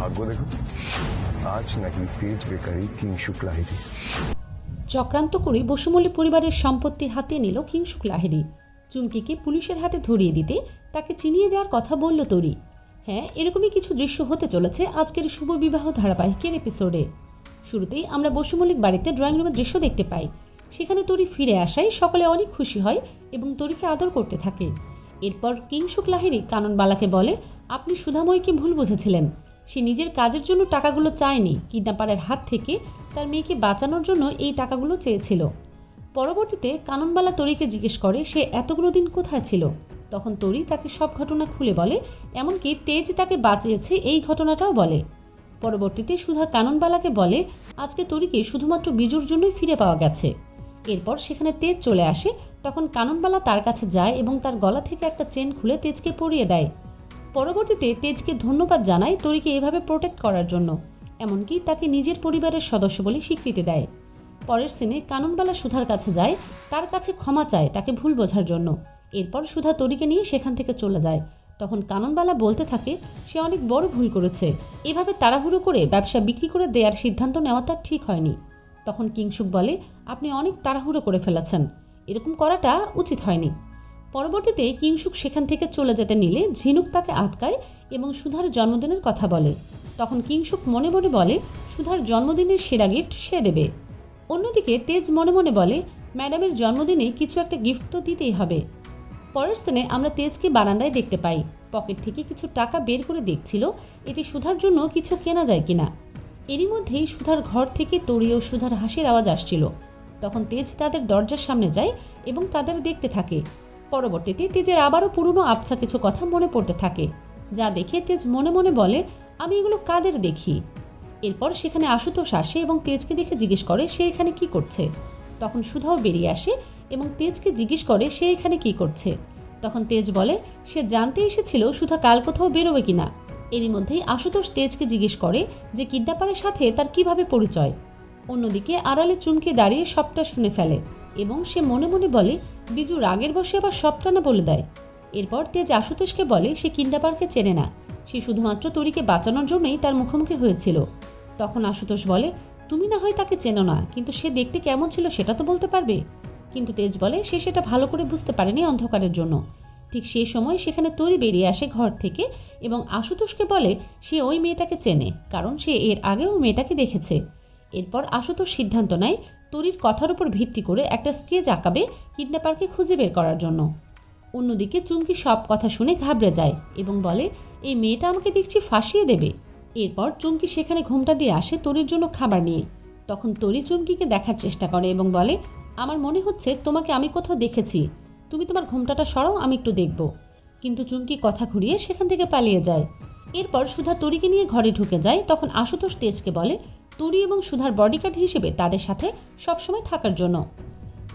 ভাগ্য দেখো। আজ নাকি তেজ বেকারি কিংশুক লাহিরি চক্রান্ত করে বসুমল্লী পরিবারের সম্পত্তি হাতে নিল কিংসুক লাহিড়ী চুমকিকে পুলিশের হাতে ধরিয়ে দিতে তাকে চিনিয়ে দেওয়ার কথা বলল তরি। হ্যাঁ এরকমই কিছু দৃশ্য হতে চলেছে আজকের শুভ বিবাহ ধারাবাহিকের এপিসোডে শুরুতেই আমরা বসুমল্লিক বাড়িতে ড্রয়িং রুমের দৃশ্য দেখতে পাই। সেখানে তরি ফিরে আসায় সকলে অনেক খুশি হয় এবং তরিকে আদর করতে থাকে। এরপর কিংসুক লাহিড়ী কাননবালাকে বলে, আপনি সুধাময়কে ভুল বুঝেছিলেন। সে নিজের কাজের জন্য টাকাগুলো চায়নি। কিডন্যাপারের হাত থেকে তার মেয়েকে বাঁচানোর জন্য এই টাকাগুলো চেয়েছিল। পরবর্তীতে কাননবালা তরিকে জিজ্ঞেস করে, সে এতগুলো দিন কোথায় ছিল? তখন তরি তাকে সব ঘটনা খুলে বলে, এমনকি তেজ তাকে বাঁচিয়েছে, এই ঘটনাটাও বলে। পরবর্তীতে সুধা কাননবালাকে বলে, আজকে তরিকে শুধুমাত্র বিজুর জন্যই ফিরে পাওয়া গেছে। এরপর সেখানে তেজ চলে আসে। তখন কাননবালা তার কাছে যায় এবং তার গলা থেকে একটা চেন খুলে তেজকে পরিয়ে দেয়। পরবর্তীতে তেজকে ধন্যবাদ জানায় তরিকে এভাবে প্রোটেক্ট করার জন্য, এমনকি তাকে নিজের পরিবারের সদস্য বলে স্বীকৃতি দেয়। পরের সিনে কাননবালা সুধার কাছে যায়, তার কাছে ক্ষমা চায় তাকে ভুল বোঝার জন্য। এরপর সুধা তরিকে নিয়ে সেখান থেকে চলে যায়। তখন কাননবালা বলতে থাকে, সে অনেক বড় ভুল করেছে। এভাবে তাড়াহুড়ো করে ব্যবসা বিক্রি করে দেওয়ার সিদ্ধান্ত নেওয়া তার ঠিক হয়নি। তখন কিংসুক বলে, আপনি অনেক তাড়াহুড়ো করে ফেলেছেন। এরকম করাটা উচিত হয়নি। পরবর্তীতে কিংসুক সেখান থেকে চলে যেতে নিলে ঝিনুক তাকে আটকায় এবং সুধার জন্মদিনের কথা বলে। তখন কিংসুক মনে মনে বলে, সুধার জন্মদিনের সেরা গিফট সে দেবে। অন্যদিকে তেজ মনে মনে বলে, ম্যাডামের জন্মদিনে কিছু একটা গিফট তো দিতেই হবে। পরের স্থানে আমরা তেজকে বারান্দায় দেখতে পাই। পকেট থেকে কিছু টাকা বের করে দেখছিল, এতে সুধার জন্য কিছু কেনা যায় কিনা? এরই মধ্যেই সুধার ঘর থেকে ও সুধার হাসির আওয়াজ আসছিল। তখন তেজ তাদের দরজার সামনে যায় এবং তাদের দেখতে থাকে। পরবর্তীতে তেজের আবারও পুরনো আবছা কিছু কথা মনে পড়তে থাকে। যা দেখে তেজ মনে মনে বলে, আমি এগুলো কাদের দেখি? এরপর সেখানে আশুতোষ আসে এবং তেজকে দেখে জিজ্ঞেস করে, সে এখানে কি করছে? তখন সুধাও বেরিয়ে আসে এবং তেজকে জিজ্ঞেস করে, সে এখানে কি করছে? তখন তেজ বলে, সে জানতে এসেছিল সুধা কাল কোথাও বেরোবে কিনা। এরই মধ্যেই আশুতোষ তেজকে জিজ্ঞেস করে যে, কিডন্যাপারের সাথে তার কীভাবে পরিচয়? অন্যদিকে আড়ালে চুমকে দাঁড়িয়ে সবটা শুনে ফেলে। এবং সে মনে মনে বলে, বিজু রাগের বসে আবার সবটা না বলে দেয়। এরপর তেজ আশুতোষকে বলে, সে কিডন্যাপারকে চেনে না। সে শুধুমাত্র তরিকে বাঁচানোর জন্যই তার মুখোমুখি হয়েছিল। তখন আশুতোষ বলে, তুমি না হয় তাকে চেনো না, কিন্তু সে দেখতে কেমন ছিল সেটা তো বলতে পারবে? কিন্তু তেজ বলে, সে সেটা ভালো করে বুঝতে পারেনি অন্ধকারের জন্য। ঠিক সেই সময় সেখানে তরি বেরিয়ে আসে ঘর থেকে এবং আশুতোষকে বলে, সে ওই মেয়েটাকে চেনে, কারণ সে এর আগেও মেয়েটাকে দেখেছে। এরপর আশুতোষ সিদ্ধান্ত নেয় তরির কথার উপর ভিত্তি করে একটা স্কেচ আঁকাবে কিডন্যাপারকে খুঁজে বের করার জন্য। অন্যদিকে চুমকি সব কথা শুনে ঘাবড়ে যায় এবং বলে, এই মেয়েটা আমাকে দেখছি ফাঁসিয়ে দেবে। এরপর চুমকি সেখানে ঘুমটা দিয়ে আসে তরির জন্য খাবার নিয়ে। তখন তরি চুমকিকে দেখার চেষ্টা করে এবং বলে, আমার মনে হচ্ছে তোমাকে আমি কোথাও দেখেছি। তুমি তোমার ঘুমটাটা সরাও, আমি একটু দেখব। কিন্তু চুমকি কথা ঘুরিয়ে সেখান থেকে পালিয়ে যায়। এরপর সুধা তরিকে নিয়ে ঘরে ঢুকে যায়। তখন আশুতোষ তেজকে বলে তরি এবং সুধার বডিগার্ড হিসেবে তাদের সাথে সবসময় থাকার জন্য।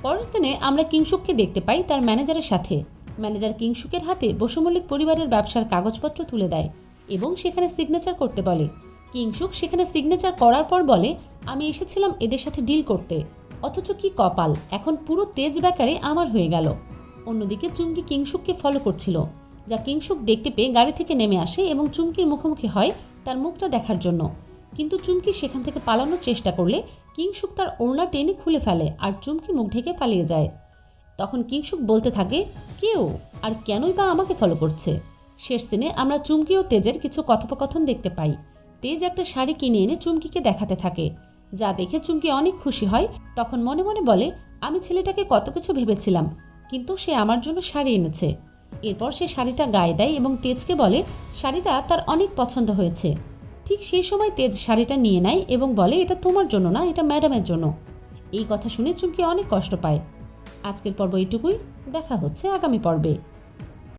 পরের দিনে আমরা কিংসুককে দেখতে পাই তার ম্যানেজারের সাথে। ম্যানেজার কিংসুকের হাতে বসুমল্লিক পরিবারের ব্যবসার কাগজপত্র তুলে দেয় এবং সেখানে সিগনেচার করতে বলে। কিংসুক সেখানে সিগনেচার করার পর বলে, আমি এসেছিলাম এদের সাথে ডিল করতে। অথচ কি কপাল, এখন পুরো তেজ ব্যাকারে আমার হয়ে গেল। অন্যদিকে চুমকি কিংসুককে ফলো করছিল, যা কিংসুক দেখতে পেয়ে গাড়ি থেকে নেমে আসে এবং চুমকির মুখোমুখি হয় তার মুখটা দেখার জন্য। কিন্তু চুমকি সেখান থেকে পালানোর চেষ্টা করলে কিংসুক তার ওড়না টেনে খুলে ফেলে আর চুমকি মুখ ঢেকে পালিয়ে যায়। তখন কিংসুক বলতে থাকে, কেউ আর কেনই বা আমাকে ফলো করছে? শেষ দিনে আমরা চুমকি ও তেজের কিছু কথোপকথন দেখতে পাই। তেজ একটা শাড়ি কিনে এনে চুমকিকে দেখাতে থাকে। যা দেখে চুমকি অনেক খুশি হয়। তখন মনে মনে বলে, আমি ছেলেটাকে কত কিছু ভেবেছিলাম, কিন্তু সে আমার জন্য শাড়ি এনেছে। এরপর সে শাড়িটা গায়ে দেয় এবং তেজকে বলে, শাড়িটা তার অনেক পছন্দ হয়েছে। ঠিক সেই সময় তেজ শাড়িটা নিয়ে নেয় এবং বলে, এটা তোমার জন্য না, এটা ম্যাডামের জন্য। এই কথা শুনে চুমকি অনেক কষ্ট পায়। আজকের পর্ব এইটুকুই। দেখা হচ্ছে আগামী পর্বে।